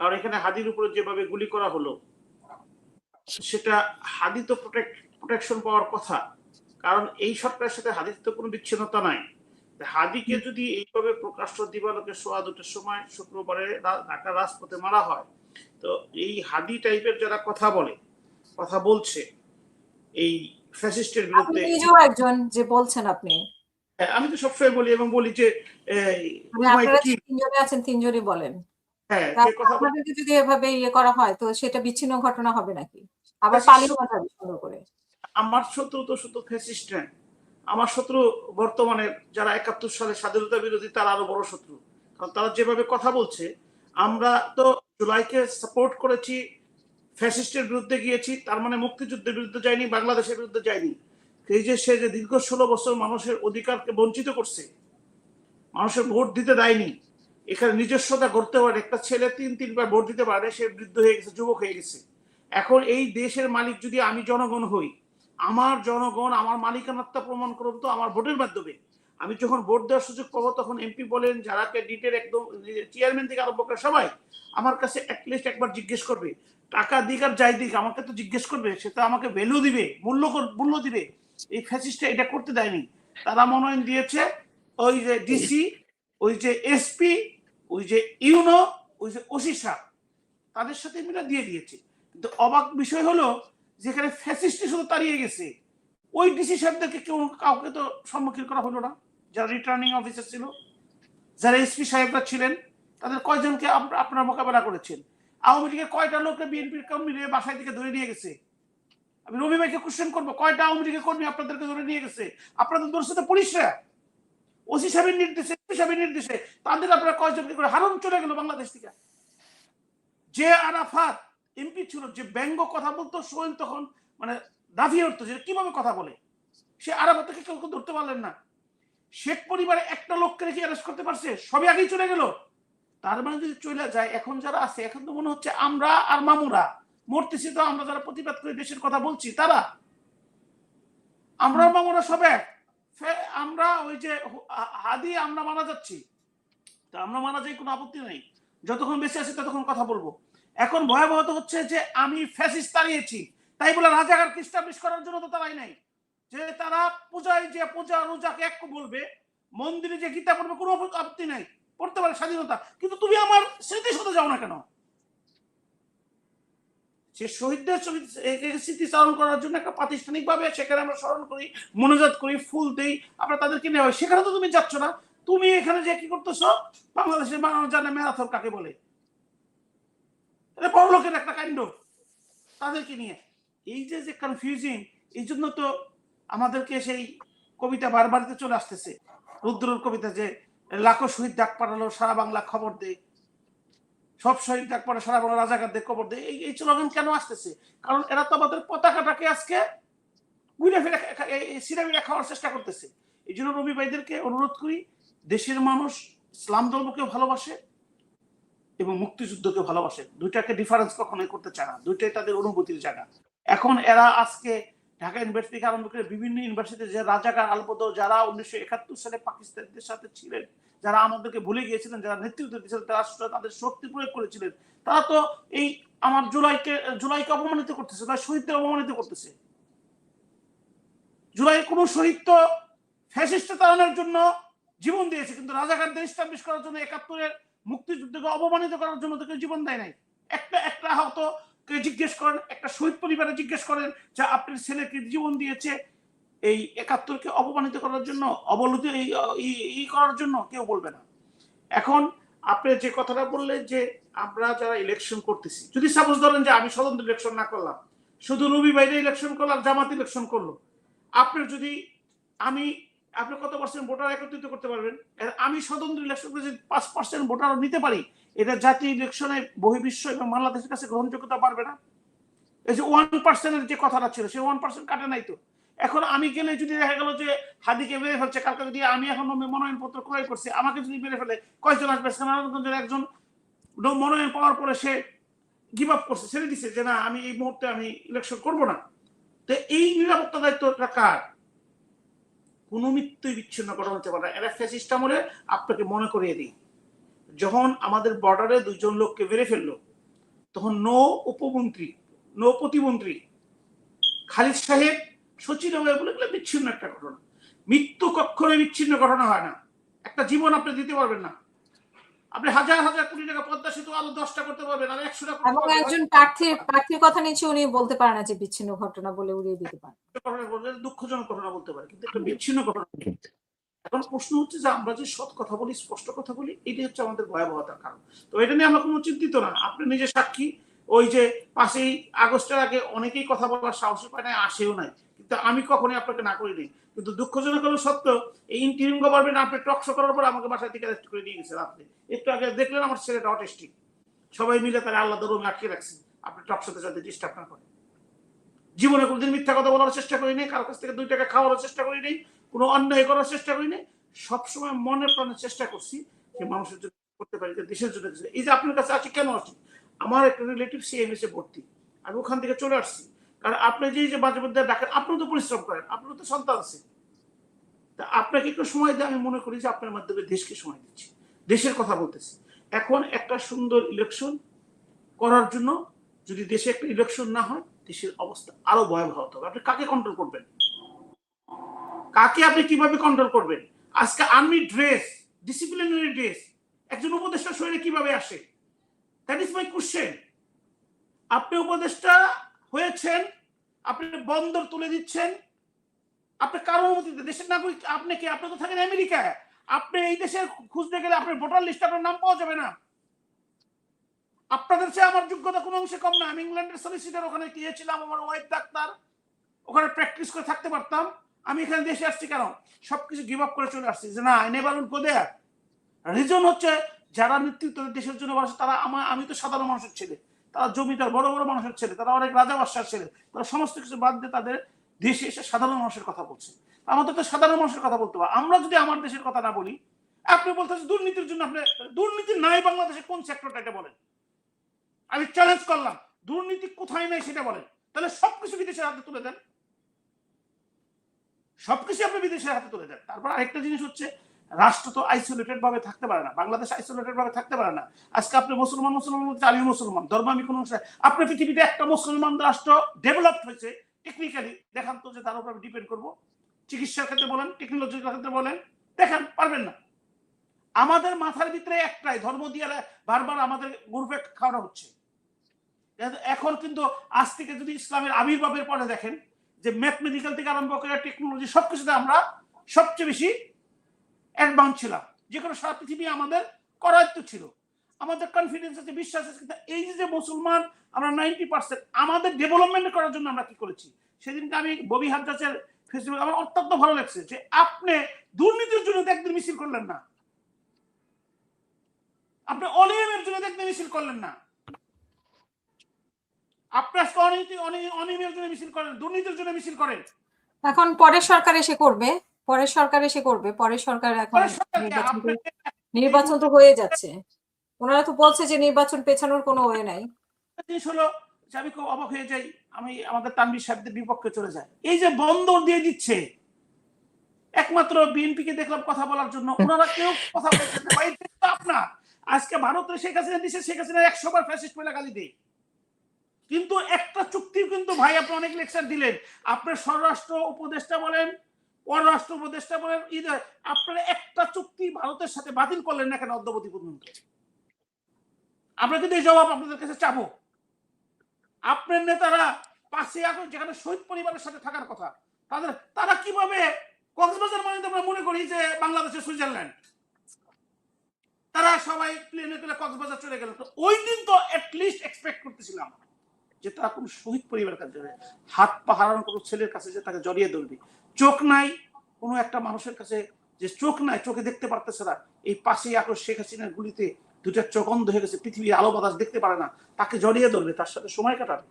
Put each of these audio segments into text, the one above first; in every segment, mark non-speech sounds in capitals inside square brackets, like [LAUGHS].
কারণ এখানে হাদির উপরে যেভাবে গুলি করা হলো সেটা হাদি তো প্রোটেকশন পাওয়ার কথা। কারণ এই সরকারের সাথে হাদির তো কোনো বিচ্ছিন্নতা নাই। হাদিকে যদি এইভাবে প্রকাশ্য দিবালোকে সোয়া দুটোর সময় শুক্রবারে ঢাকা রাজপথে মারা হয় তো এই হাদি টাইপের যারা কথা বলে কথা বলছে এই ফ্যাসিস্টের বিরুদ্ধে একজন যে বলছেন আপনি। হ্যাঁ, আমি তো সবসময় বলি এবং বলি যে মানে আছেন তিনজনই বলেন। আপনাদেরকে যদি এভাবে ইয়ে করা হয় তো সেটা বিচ্ছিন্ন ঘটনা হবে নাকি? আবার পালিয়ে যাবে সুন্দর করে। আমার শত্রু তো শুধু ফ্যাসিস্ট আমার শত্রু বর্তমানে যারা একাত্তর সালে স্বাধীনতা বিরোধী তারা আরও বড় শত্রু। কারণ তারা যেভাবে কথা বলছে আমরা তো জুলাইকে সাপোর্ট করেছি ফ্যাসিস্টের বিরুদ্ধে গিয়েছি তার মানে মুক্তিযুদ্ধের বিরুদ্ধে যায়নি বাংলাদেশের বিরুদ্ধে যায়নি এই যে সে যে দীর্ঘ ষোলো বছর মানুষের অধিকারকে বঞ্চিত করছে মানুষের ভোট দিতে দেয়নি এখানে নিজস্বতা করতে পারে, একটা ছেলে তিন, তিনবার ভোট দিতে পারে, সে বৃদ্ধ হয়ে গেছে, যুবক হয়ে গেছে। এখন এই দেশের মালিক যদি আমি জনগণ হই, আমার জনগণ, আমার মালিকানাত্মা প্রমাণ করুন তো আমার ভোটের মাধ্যমে। আমি যখন ভোট দেওয়ার সুযোগ পাবো, তখন এমপি বলেন যারা ক্যান্ডিডেট একদম চেয়ারম্যান থেকে আরম্ভ করে সবাই আমার কাছে অ্যাটলিস্ট একবার জিজ্ঞেস করবে, টাকা দিক আর যাই দিক, আমাকে তো জিজ্ঞেস করবে, সে তো আমাকে ভ্যালু দিবে, মূল্য মূল্য দিবে। এই ফ্যাসিস্টটা এটা করতে দেয়নি। তারা মনোনয়ন দিয়েছে, ওই যে ডিসি ওই যে এসপি ওই যে ইউনো, ওই যে ওসি সাহেব তাদের সাথে মিলে দিয়ে দিয়েছে। কিন্তু অবাক বিষয় হলো, যেখানে ফ্যাসিস্টই শুধু তাড়িয়ে গেছে, ওই ডিসি সাহেবদেরকে কেউ কাউকে তো সম্মুখীন করা হলো না। যারা রিটার্নিং অফিসার ছিল, যারা এসপি সাহেবরা ছিলেন, তাদের কয়জনকে আপ- আপনারা মোকাবেলা করেছেন? আওয়ামী লীগের কয়টা লোককে বিএনপির কর্মী নিয়ে বাসায় থেকে ধরে নিয়ে গেছে? আমি রবি ভাইকে কোশ্চেন করব, কয়টা আওয়ামী লীগের কর্মী আপনাদেরকে ধরে নিয়ে গেছে? আপনাদের দোষে পুলিশরা। ওসি সাহেবের নির্দেশে সাহেবের নির্দেশে তাদের আপনারা কয়জনকে করে হারুন চলে গেল বাংলাদেশ থেকে? যে আরাফাত এমপি ছিল, যে ব্যঙ্গ কথা বলতো, সোহেল তখন মানে দাফিয়ে উঠতো যে কীভাবে কথা বলে? সে আরাফাতকে কেউ কেউ ধরতে পারলেন না। শেখ পরিবারে একটা লোককে রেখে অ্যারেস্ট করতে পারছে সবই আগেই চলে গেল। তার মানে যদি চলে যায়, এখন যারা আছে, এখন তো মনে হচ্ছে আমরা আর মামুরা, মরতেছি তো আমরা যারা প্রতিবাদ করে দেশের কথা বলছি, তারা? আমরা মামুরা সব এক। আমরা ওই যে হাদি আমরা মারা যাচ্ছি। তা আমরা মানা যাই, কোনো আপত্তি নেই। যতক্ষণ বেঁচে আছি ততক্ষণ কথা বলব। এখন ভয়াবহতা হচ্ছে যে আমি ফ্যাসিস্ট তাড়িয়েছি তাই বলে রাজাকার খ্রিস্টাব্লিশ করার জন্য তো তারাই নাই। যে তারা পূজায় যে পূজা রোজাকে এক বলবে, মন্দিরে যে গীতা পড়বে, কোনো আপত্তি- নাই। পড়তে পারে স্বাধীনতা। কিন্তু তুমি আমার স্মৃতি সাথে যাও না কেন? সে শহীদদের স্মৃতিচারণ করার জন্য একটা প্রাতিষ্ঠানিক ভাবে সেখানে আমরা স্মরণ করি, মনোজাত করি, ফুল দিই, আমরা তাদেরকে নেওয়া হয়। সেখানে তো তুমি যাচ্ছ না। তুমি এখানে যে কি করতেছো? বাংলাদেশের বানানো জানে ম্যারাথন কাকে বলে? এটা বড়লোকের একটা কাণ্ড। তাদেরকে নিয়ে। এই যে যে কনফিউজিং এই জন্য তো আমাদেরকে সেই কবিতা বারবারিতে চলে আসতেছে। রুদ্রর কবিতা যে, লাখো শহীদ ডাক পাঠালো, সারা বাংলা খবর দে। সব শহীদ ডাক পাঠালো সারা বাংলা রাজাকারদের খবর দে এই এই স্লোগান কেন আসতেছে? কারণ এরা তো আমাদের পতাকাটাকে আজকে ঘুরে ফিরে খাওয়ার চেষ্টা করতেছে। এই জন্য রবি ভাইদেরকে অনুরোধ করি, দেশের মানুষ ইসলাম ধর্মকেও ভালোবাসে এবং মুক্তিযুদ্ধকে ভালোবাসে। দুইটাকে ডিফারেন্স কখনোই করতে চায় না। দুইটাই তাদের অনুভূতির জায়গা। এখন এরা আজকে ঢাকা ইউনিভার্সিটি থেকে আরম্ভ করে বিভিন্ন ইউনিভার্সিটি যে রাজাকার আলবদ যারা উনিশশো একাত্তর সালে পাকিস্তানদের সাথে ছিলেন, যারা আমাদেরকে ভুলে গিয়েছিলেন, যারা নেতৃত্ব দিয়েছিলেন, তারা তাদের শক্তি প্রয়োগ করেছিলেন। তারা তো এই আমার জুলাইকে জুলাইকে অপমানিত করতেছে, তারা শহীদদের অপমানিত করতেছে। জুলাই কোনো শহীদ তো ফ্যাসিস্ট তাড়ানোর জন্য জীবন দিয়েছে, কিন্তু রাজাকারদের ইস্টাবলিশ করার জন্য একাত্তরের মুক্তিযুদ্ধকে অপমানিত করার জন্য তো কেউ জীবন দেয় নাই। একটা একটা কে জিজ্ঞেস করেন? একটা শহীদ পরিবারে জিজ্ঞেস করেন যে আপনার ছেলেকে জীবন দিয়েছে। এই একাত্তরকে অপমানিত করার জন্য অবলতি এই করার জন্য কেউ বলবে না। এখন আপনি যে কথাটা বললেন যে আমরা যারা ইলেকশন করতেছি, যদি সাপোজ ধরেন যে আমি স্বতন্ত্র ইলেকশন না করলাম, শুধু রবি বাইরে ইলেকশন করলাম, জামাত ইলেকশন করল। আপনার যদি আমি আপনি কত পার্সেন্ট ভোটার একত্রিত করতে পারবেন? আমি স্বতন্ত্র ইলেকশন করে যদি পাঁচ পার্সেন্ট ভোটার নিতে পারি। এটা জাতীয় ইলেকশনে বহির্বিশ্ব এবং বাংলাদেশের কাছে গ্রহণযোগ্যতা পারবে না। এই যে ওয়ান পার্সেন্টের যে কথাটা ছিল, সেই ওয়ান পার্সেন্ট কাটে নাই তো। এখন আমি গেলে যদি দেখা গেল যে হাদিকে মেরে ফেলছে, কালকে যদি আমি এখন মনোনয়ন পত্র ক্রয় করছি, আমাকে যদি মেরে ফেলে কয়জন আসবে? নারায়ণগঞ্জের একজন মনোনয়ন পাওয়ার পরে সে গিভ আপ করছে, ছেড়ে দিছে যে না, আমি এই মুহূর্তে আমি ইলেকশন করব না। তো এই নিরাপত্তা দায়িত্বটা কার? কোনো মৃত্যুই বিচ্ছিন্ন করা হতে পারে না। এরা ফ্যাসিস্ট আমলে আপনাকে মনে করিয়ে দিই। যখন আমাদের বর্ডারে দুজন লোককে বেড়ে ফেলল, তখন নৌ উপমন্ত্রী নৌ প্রতিমন্ত্রী, খালিদ সাহেব সচিন হয়ে বলে বিচ্ছিন্ন একটা ঘটনা। মৃত্যু কক্ষরে বিচ্ছিন্ন ঘটনা হয় না। একটা জীবন আপনি দিতে পারবেন না। আপনি হাজার হাজার কোটি টাকা পদ্মা সেতু আলো দশটা করতে পারবেন আর একশো টাকা এবং একজন প্রার্থীর প্রার্থীর কথা নিচে উনি বলতে পারে না যে বিচ্ছিন্ন ঘটনা বলে উড়িয়ে দিতে পারে। দুঃখজনক ঘটনা বলতে পারে কিন্তু একটা বিচ্ছিন্ন ঘটনা এখন প্রশ্ন হচ্ছে যে আমরা যে সৎ কথা বলি স্পষ্ট কথা বলি এটাই হচ্ছে আমাদের ভয়াবহতার কারণ। তো এটা নিয়ে আমরা কোনো চিন্তিত না। আপনি নিজে সাক্ষী ওই যে পাঁচই আগস্টের আগে অনেকেই কথা বলার সাহস পায় না আসেও নাই। কিন্তু আমি কখনোই আপনাকে না করিনি। কিন্তু দুঃখজনক হলো সত্য এই ইন্টারিম গভর্নমেন্ট আপনি টকশো করার পর আমাকে বাসায় থেকে অ্যারেস্ট করে নিয়ে গেছে রাত্রে একটু আগে দেখলেন আমার ছেলেটা অটিস্টিক সবাই মিলে তারা আল্লাহ রুমে আটকে রাখছে। আপনি টকশোতে যাতে ডিস্টার্ব না করেন। জীবনে কোনোদিন মিথ্যা কথা বলার চেষ্টা করিনি কারোর কাছ থেকে দুই টাকা খাওয়ার চেষ্টা করিনি, কোনো অন্যায় করার চেষ্টা করিনি। সবসময় মনে প্রাণে চেষ্টা করছি যে মানুষের জন্য করতে পারি, যে দেশের জন্য এই যে আপনার কাছে আছে কেন আসছি আমার একটা রিলেটিভ সিএমএস এ ভর্তি। আমি ওখান থেকে চলে আসছি। কারণ আপনি যে যে মাঝে মধ্যে ডাকেন, আপনিও তো পরিশ্রম করেন আপনারও তো সন্তান আছে তা আপনাকে একটু সময় দিয়ে আমি মনে করি যে আপনার মাধ্যমে দেশকে সময় দিচ্ছি। দেশের কথা বলতেছি। এখন একটা সুন্দর ইলেকশন করার জন্য যদি দেশে একটা ইলেকশন না হয়, দেশের অবস্থা আরও ভয়াবহ হতে হবে। আপনি কাকে কন্ট্রোল করবেন? কাকে আপনি কীভাবে কন্ট্রোল করবেন? আজকে আর্মি ড্রেস ডিসিপ্লিনারি ড্রেস একজন উপদেষ্টা শরীরে কীভাবে আসে? দ্যাট ইজ মাই কোশ্চেন আপনি উপদেষ্টা হয়েছেন, আপনি বন্দর তুলে দিচ্ছেন, আপনি কারও অনুমতিতে দেশের নাগরিক আপনি কি? আপনি তো থাকেন আমেরিকায়। আপনি এই দেশে খুঁজতে গেলে আপনার ভোটার লিস্টে আপনার নাম পাওয়া যাবে না। আপনাদের চেয়ে আমার যোগ্যতা কোনো অংশে কম না। আমি ইংল্যান্ডের সলিসিটার ওখানে গিয়েছিলাম আমার ওয়াইফ ডাক্তার, ওখানে প্র্যাকটিস করে থাকতে পারতাম। আমি এখানে দেশে আসছি কেন? সবকিছু গিভ আপ করে চলে আসছি। যে না নেভার উইল দেয়ার রিজন হচ্ছে, যারা নেতৃত্ব দেশের জন্য বসে তারা আমার, আমি তো সাধারণ মানুষের ছেলে। তারা জমিদার, বড় বড় মানুষের ছেলে, তারা অনেক রাজা বাদশার ছেলে, তারা সমস্ত কিছু বাদ দিয়ে তাদের দেশে এসে সাধারণ মানুষের কথা বলছে। আমাদের তো সাধারণ মানুষের কথা বলতে হবে। আমরা যদি আমার দেশের কথা না বলি, আপনি বলতেছেন দুর্নীতির জন্য আপনি, দুর্নীতি নাই বাংলাদেশে, কোন সেক্টরটা এটা বলেন? আমি চ্যালেঞ্জ করলাম, দুর্নীতি কোথায় নাই সেটা বলেন। তাহলে সবকিছু বিদেশের হাতে তুলে দেন। সবকিছু আপনি বিদেশের হাতে তুলে দেন। তারপর আরেকটা জিনিস হচ্ছে রাষ্ট্র তো আইসোলেটেড ভাবে থাকতে পারে না, বাংলাদেশ আইসোলেটেড ভাবে থাকতে পারে না। আজকে আপনি মুসলমান মুসলমান বলতে আমি মুসলমান, ধর্ম আমি কোনো আপনি পৃথিবীতে একটা মুসলমান রাষ্ট্র ডেভেলপ হয়েছে টেকনিক্যালি দেখান তো যে তার উপর আমি ডিপেন্ড করব। চিকিৎসার ক্ষেত্রে বলেন টেকনোলজির ক্ষেত্রে বলেন, দেখেন, পারবেন না। আমাদের মাথার ভিতরে একটাই, ধর্ম দিয়ে বারবার আমাদের গ্রুপে খাওয়ানো হচ্ছে। এখন কিন্তু আজ থেকে যদি ইসলামের আবির্ভাবের পরে দেখেন, যে ম্যাথমেটিক্যাল থেকে আরম্ভ করে টেকনোলজি সবকিছুতে আমরা সবচেয়ে বেশি অ্যাডভান্স ছিলাম। যে কোনো সারা পৃথিবী আমাদের করায়ত্ত ছিল। আমাদের কনফিডেন্স আছে, বিশ্বাস আছে, কিন্তু এই যে মুসলমান, আমরা নাইনটি পার্সেন্ট আমাদের ডেভেলপমেন্ট করার জন্য আমরা কি করেছি? সেদিনকে আমি ববি হাজাচের ফেসবুক আমার অত্যন্ত ভালো লাগছে যে আপনি দুর্নীতির জন্য একদিন মিছিল করলেন না। আপনি অনিয়মের জন্য একদিন মিছিল করলেন না। আপনি আজকে অনীতি অনি- অনিয়মের জন্য মিছিল করেন, দুর্নীতির জন্য মিছিল করেন। এখন পরের সরকার এসে করবে। পরের সরকার এসে করবে পরের সরকার এখন নির্বাচন তো হয়ে যাচ্ছে। ওনারা তো বলছে যে নির্বাচন পেছানোর কোনো ওয়ে নাই। জিনিস হলো আমি খুব অবাক হয়ে যাই আমি আমাদের তানবির সাহেবদের বিপক্ষে চলে যাই। এই যে বন্দর দিয়ে দিচ্ছে একমাত্র বিএনপি কে দেখলাম কথা বলার জন্য। [LAUGHS] ওনারা কেউ কথা বলছেন না। আপনার। আজকে ভারতের শেখ হাসিনা দিচ্ছে শেখ হাসিনা একশো বার ফ্যাসিস্ট পেলা গালি দেয়। কিন্তু একটা চুক্তি কিন্তু ভাই আপনি অনেক লেকচার দিলেন। আপনার স্বরাষ্ট্র উপদেষ্টা বলেন পররাষ্ট্র উপদেষ্টা বলেন ঈদ আপনারা একটা চুক্তি ভারতের সাথে বাতিল করলেন না কেন অদ্যবধি পর্যন্ত আমরা কিন্তু এই জবাব আপনাদের কাছে চাবো। আপনার নেতারা পাশে এখন যেখানে শহীদ পরিবারের সাথে থাকার কথা। তাদের, তারা কীভাবে কক্সবাজার মানে আমরা মনে করি যে বাংলাদেশের সুইজারল্যান্ড? তারা সবাই প্লেনে করে কক্সবাজার চলে গেল। ওই দিন তো লিস্ট এক্সপেক্ট করতেছিলাম। যে তারা কোন শহীদ পরিবারের কাছে হাত পা হারানো কোনো ছেলের কাছে যে তাকে জড়িয়ে ধরবে। চোখ নাই কোনো একটা মানুষের কাছে যে চোখ নাই, চোখে দেখতে পারতেছে না। এই পাশেই এখন শেখ হাসিনার গুলিতে দুটা চোখ অন্ধ হয়ে গেছে, পৃথিবীর আলো বাতাস দেখতে পারে না। তাকে জড়িয়ে ধরবে, তার সাথে সময় কাটাবে।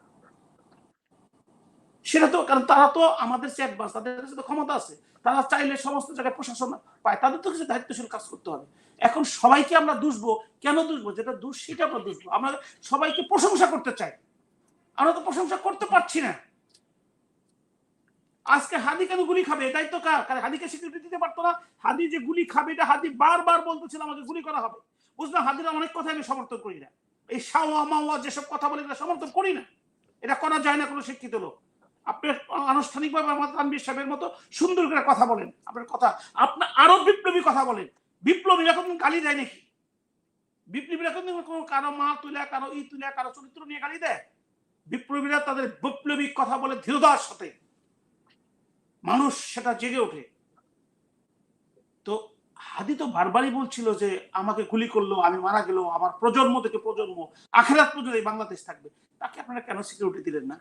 সেটা তো, কারণ তারা তো আমাদের চেয়ে তাদের কাছে তো ক্ষমতা আছে। তারা চাইলে সমস্ত জায়গায় প্রশাসন পায়, তাদের তো কিছু দায়িত্বশীল কাজ করতে হবে। এখন সবাইকে আমরা দুষবো, কেন দুষবো? যেটা দুষ সেটা আমরা দুষবো। আমরা সবাইকে প্রশংসা করতে চাই। আমরা তো প্রশংসা করতে পারছি না। আজকে হাদি কেন গুলি খাবে? এটাই তো কার? কারণ হাদিকে স্বীকৃতি দিতে পারতো না। হাদি যে গুলি খাবে, এটা হাদি বারবার বলতেছিল আমাকে গুলি করা হবে। বুঝলাম হাদিরা অনেক কথা আমি সমর্থন করি না। এই সাওয়া মাওয়া যেসব কথা বলে, এগুলো সমর্থন করি না। এটা করা যায় না কোনো শিক্ষিত লোক। আপনি আনুষ্ঠানিকভাবে আমার তানবির সাহেবের মতো সুন্দর করে কথা বলেন। আপনার কথা আপনার আরও বিপ্লবী কথা বলেন। বিপ্লবীরা কোনো গালি দেয় নাকি? বিপ্লবীরা কিন্তু কোনো কারও মা তুলে, কারও ই তুলে, কারও চরিত্র নিয়ে গালি দেয়? বিপ্লবীরা তাদের বৈপ্লবিক কথা বলে দৃঢ়তার সাথে। মানুষ সেটা জেগে ওঠে। তো হাদি তো বারবারই বলছিল যে, আমাকে গুলি করল, আমি মারা গেল, আমার প্রজন্ম থেকে প্রজন্ম, আখেরাত পর্যন্ত এই বাংলাদেশ থাকবে। তাকে আপনারা কেন সিকিউরিটি দিলেন না?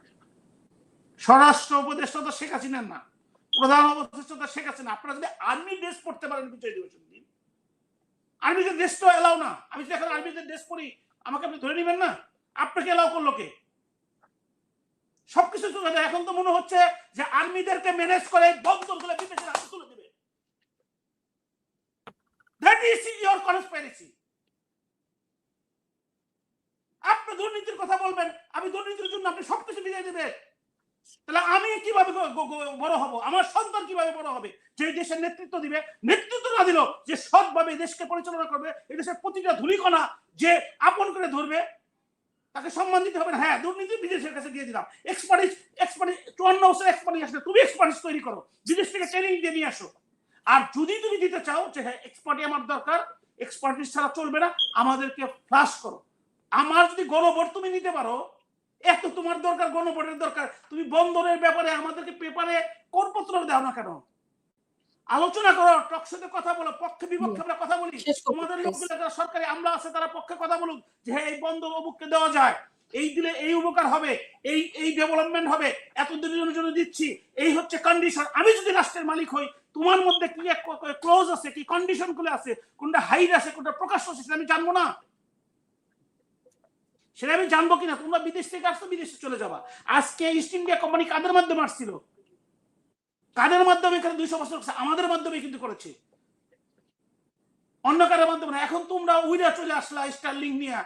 স্বরাষ্ট্র উপদেষ্টা তো শেখ হাসিনার না। প্রধান উপদেষ্টা তো শেখ হাসিনা। আপনারা যদি আর্মি ড্রেস পড়তে পারেন বিজয় দিন আর্মিতে ড্রেস তো এলাও না। আমি যদি এখন আর্মিতে ড্রেস পরি। আমাকে আপনি ধরে নেবেন না? আপনাকে এলাও করল কে? সবকিছু চলে যায় এখন তো মনে হচ্ছে যে আর্মিদেরকে ম্যানেজ করে বন্দরগুলো বিদেশের হাতে তুলে দেবে। দ্যাট ইজ ইয়োর কনস্পাইরেসি আপনি দুর্নীতির কথা বলবেন, আমি দুর্নীতির জন্য আপনি সবকিছু বিদায় দেবে। তাহলে আমি কীভাবে বড় হব? আমার সন্তান কীভাবে বড় হবে? যে দেশের নেতৃত্ব দিবে, নেতৃত্ব না দিল যে সৎভাবে দেশকে পরিচালনা করবে এই দেশের প্রতিটা ধুলিকণা যে আপন করে ধরবে তাকে সম্মান দিতে হবে না। হ্যাঁ দুর্নীতি বিদেশের কাছে দিয়ে দিলাম। এক্সপার্টিস এক্সপার্টিস চুয়ান্ন বছর এক্সপার্টিস আসলে তুমি এক্সপার্টিস তৈরি করো। বিদেশ থেকে ট্রেনিং দিয়ে নিয়ে আসো। আর যদি তুমি দিতে চাও যে হ্যাঁ এক্সপার্টি আমার দরকার এক্সপার্টিস ছাড়া চলবে না, আমাদেরকে ফ্লাশ করো। আমার যদি গণভোট তুমি নিতে পারো, এত তোমার দরকার, গণভোটের দরকার। তুমি বন্দরের ব্যাপারে আমাদেরকে পেপারে করপত্র দাও না কেন? আলোচনা করো টকশোতে কথা বলো পক্ষে বিপক্ষে আমরা কথা বলি। তোমাদের লোকগুলো যারা সরকারি আমলা আছে তারা পক্ষে কথা বলুক যে হ্যাঁ এই বন্ধ অমুককে দেওয়া যায়। এই দিলে এই উপকার হবে এই এই ডেভেলপমেন্ট হবে এত দিনের জন্য দিচ্ছি এই হচ্ছে কন্ডিশন আমি যদি রাষ্ট্রের মালিক হই তোমার মধ্যে কি ক্লোজ আছে কি কন্ডিশনগুলো আছে কোনটা হাইড আছে কোনটা প্রকাশ্য আছে সেটা আমি জানব না। সেটা আমি জানব কিনা? তোমরা বিদেশ থেকে আসতো বিদেশে চলে যাবা। আজকে ইস্ট ইন্ডিয়া কোম্পানি কাদের মাধ্যমে আসছিল? কাদের মাধ্যমে? এখানে দুইশো বছর আমাদের মাধ্যমে কিন্তু করেছে। অন্য কারোর মাধ্যমে না। এখন তোমরা উইরা চলে আসলা, স্টার্লিং নিয়ে।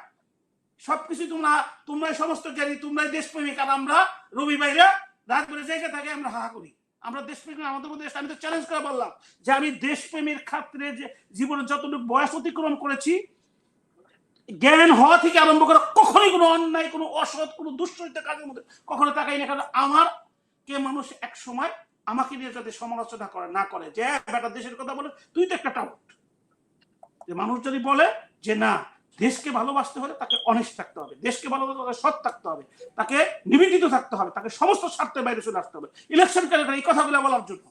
সবকিছু তোমরা তোমরা সমস্ত জ্ঞানী, তোমরাই দেশপ্রেমিক, আর আমরা রবি ভাইরা রাত করে জায়গা থাকে, আমরা হাহা করি। আমরা দেশপ্রেমিক আমাদের মধ্যে আমি তো চ্যালেঞ্জ করে বললাম যে আমি দেশপ্রেমের ক্ষেত্রে যে জীবনে যতটুকু বয়স অতিক্রম করেছি, জ্ঞান হওয়া থেকে আরম্ভ করে কখনোই কোনো অন্যায়, কোনো অসৎ, কোনো দুশ্চরিত কাজের মধ্যে কখনো তাকাই না। কারণ আমার কে মানুষ এক সময় আমাকে নিয়ে যাতে সমালোচনা করে না করে যে "হ্যাঁ, বেটা দেশের কথা বলে তুই তো একটা টাউট যে মানুষ যদি বলে যে না দেশকে ভালোবাসতে হলে তাকে অনেস্ট থাকতে হবে দেশকে ভালোবাসতে হলে সৎ থাকতে হবে তাকে নিবেদিত থাকতে হবে তাকে সমস্ত স্বার্থের বাইরে চলে আসতে হবে ইলেকশন ক্যালেন্ডার এই কথাগুলো বলার জন্য।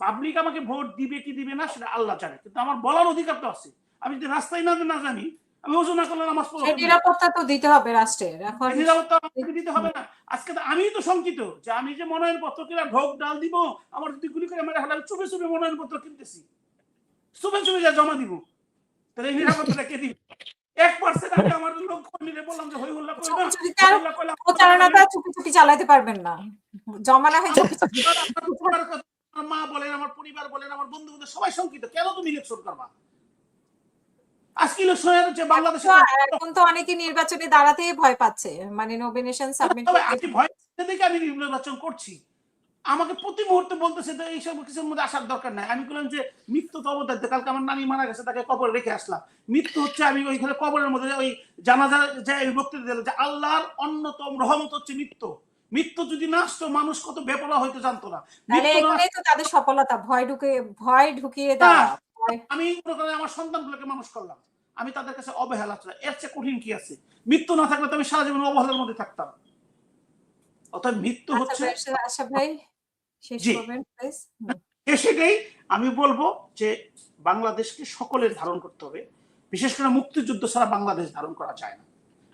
পাবলিক আমাকে ভোট দিবে কি দিবে না সেটা আল্লাহ জানে কিন্তু আমার বলার অধিকার তো আছে। আমি যদি রাস্তায় না জানি আমি ওজন না করলে নামাজ পড়ব নিরাপত্তা তো দিতে হবে রাষ্ট্রের এখন নিরাপত্তা দিতে হবে না। আজকে তো আমিই তো শঙ্কিত যে আমি যে মনোনয়ন পত্র কিনা ঢোক ডাল দিব আমার যদি গুলি করে মেরে হলে আমি চুপে চুপে মনোনয়ন পত্র কিনতেছি। চুপে চুপে যা জমা দিব। তাহলে এই নিরাপত্তাটা কে দিবে? এক পার্সেন্ট আমি আমার লোক কর্মীরে বললাম যে হই হল্লা করে না হল্লা আমার প্রচারণাটা চুপি চুপি চালাতে পারবেন না। জমা না হয় আমার আমার মা বলেন আমার পরিবার বলেন আমার বন্ধু বন্ধু সবাই শঙ্কিত। কেন তুমি ইলেকশন করবা? আজকে ইলেকশন হচ্ছে বাংলাদেশে এখন তো অনেকে নির্বাচনে দাঁড়াতেই ভয় পাচ্ছে। মানে নমিনেশন সাবমিট তবে আমি ভয় দেখে আমি নির্বাচন করছি। আমাকে প্রতি মুহূর্তে বলতেছে যে এইসব কিছুর মধ্যে আসার দরকার নাই। আমি বললাম যে মৃত্যু তো অবদার্থ কালকে আমার নানি মারা গেছে তাকে কবর রেখে আসলাম। মৃত্যু হচ্ছে আমি ওইখানে কবরের মধ্যে ওই জানাজা যে বক্তৃতা দিল যে আল্লাহর অন্যতম রহমত হচ্ছে মৃত্যু। মৃত্যু যদি না আসতো মানুষ কত বেপরা হয়তো জানতো না। তাদের সফলতা ভয় ঢুকে ভয় ঢুকিয়ে দেওয়া। হ্যাঁ। আমি মনে করেন আমার সন্তানগুলোকে মানুষ করলাম। আমি তাদের কাছে অবহেলা ছিল এর চেয়ে কঠিন কি আছে? মৃত্যু না থাকলে তো আমি সারা জীবন অবহেলার মধ্যে থাকতাম। অর্থাৎ মৃত্যু আচ্ছা হচ্ছে আশা ভাই শেষ করবেন প্লিজ সেটাই আমি বলব যে বাংলাদেশকে সকলের ধারণ করতে হবে। বিশেষ করে মুক্তিযুদ্ধ ছাড়া বাংলাদেশ ধারণ করা যায় না।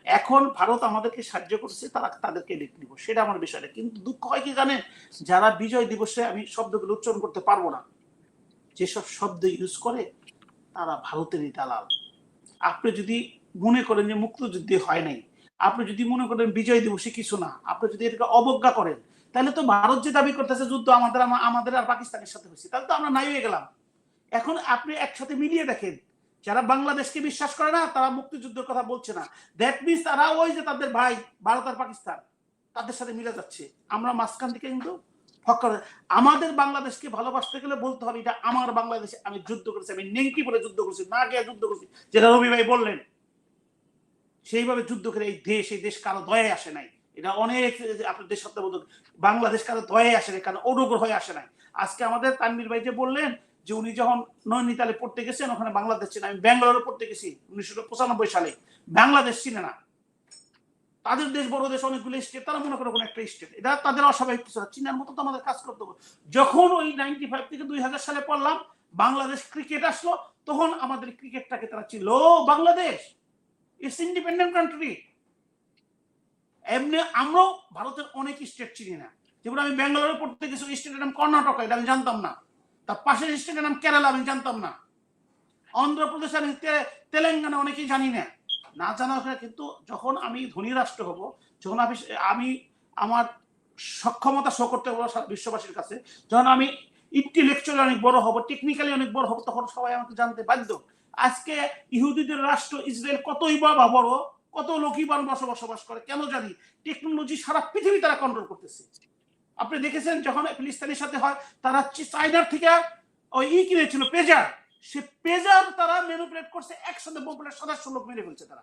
এখন ভারত আমাদেরকে সাহায্য করছে তারা তাদেরকে লিখ দিব সেটা আমার বিষয়টা কিন্তু দুঃখ হয় কি জানেন? যারা বিজয় দিবসে আমি শব্দগুলো উচ্চারণ করতে পারব না। যেসব শব্দ ইউজ করে, তারা ভারতেরই দালাল। আপনি যদি মনে করেন যে মুক্তিযুদ্ধে হয় নাই, আপনি যদি মনে করেন বিজয় দিবসে কিছু না, আপনি যদি এটাকে অবজ্ঞা করেন, তাহলে তো ভারত যে দাবি করতেছে যুদ্ধ আমাদের আমাদের আর পাকিস্তানের সাথে হয়েছে, তাহলে তো আমরা নাই হয়ে গেলাম। এখন আপনি একসাথে মিলিয়ে দেখেন, যারা বাংলাদেশকে বিশ্বাস করে না, তারা মুক্তিযুদ্ধের কথা বলছে না। দ্যাট মিনস তারা ওই যে তাদের ভাই, ভারত আর পাকিস্তান, তাদের সাথে মিলে যাচ্ছে। আমরা মাঝখান থেকে কিন্তু ফক্কর আমাদের বাংলাদেশকে ভালোবাসতে গেলে বলতে হবে, এটা আমার বাংলাদেশে আমি যুদ্ধ করেছি, আমি নেংটি বলে যুদ্ধ করেছি, না গিয়ে যুদ্ধ করেছি, যেটা রবি ভাই বললেন। সেইভাবে যুদ্ধ করে এই দেশ এই দেশ কারও দয়ে আসে নাই। এটা অনেক, আপনার দেশ সত্তাবোধক বাংলাদেশ কারও দয়ে আসে নাই কারণ অনুগ্রহ আসে নাই। আজকে আমাদের তানবির ভাই যে বললেন যে উনি যখন নৈনিতালে পড়তে গেছেন, ওখানে বাংলাদেশ ছিল আমি ব্যাঙ্গালোরে পড়তে গেছি, উনিশশো পঁচানব্বই সালে। বাংলাদেশ চিনে না। তাদের দেশ, বড় দেশ অনেকগুলো স্টেট তারা মনে করে কোনো একটা স্টেট এটা তাদের অস্বাভাবিক কিছু। চীনের মতো তো আমাদের কাজ করতে হবে। যখন ওই নাইনটি ফাইভ থেকে দুই হাজার সালে পড়লাম, বাংলাদেশ ক্রিকেট আসলো, তখন আমাদের ক্রিকেটটাকে তারা ছিল বাংলাদেশ! ইটস ইন্ডিপেন্ডেন্ট কান্ট্রি এমনি আমরাও ভারতের অনেক স্টেট চিনি না। যেমন আমি ব্যাঙ্গালোরে পড়তে গেছি স্টেটের নাম কর্ণাটক, এটা আমি জানতাম না। তার পাশের স্টেটের নাম কেরালা, আমি জানতাম না। অন্ধ্রপ্রদেশ আমি তেলেঙ্গানা অনেকেই জানি না। না জানা হলে কিন্তু যখন আমি ধনী রাষ্ট্র হব, যখন আমি আমি আমার সক্ষমতা শো করতে পারব বিশ্ববাসীর কাছে, যখন আমি ইন্টেলেকচুয়ালি অনেক বড় হব টেকনিক্যালি অনেক বড় হব, তখন সবাই আমাকে জানতে বাধ্য। আজকে ইহুদিদের রাষ্ট্র ইসরায়েল কতই বা বড় কত লোকই বা বসবাস করে, কেন জানি? টেকনোলজি সারা পৃথিবী তারা কন্ট্রোল করতেছে। আপনি দেখেছেন যখন ফিলিস্তিনের সাথে হয়, তারা চি- চায়নার থেকে ওই ই কিনেছিল, পেজার। সে পেজার তারা ম্যানুপুলেট করছে একসাথে বম্পলেট সদস্য লোক মেরে ফেলছে তারা।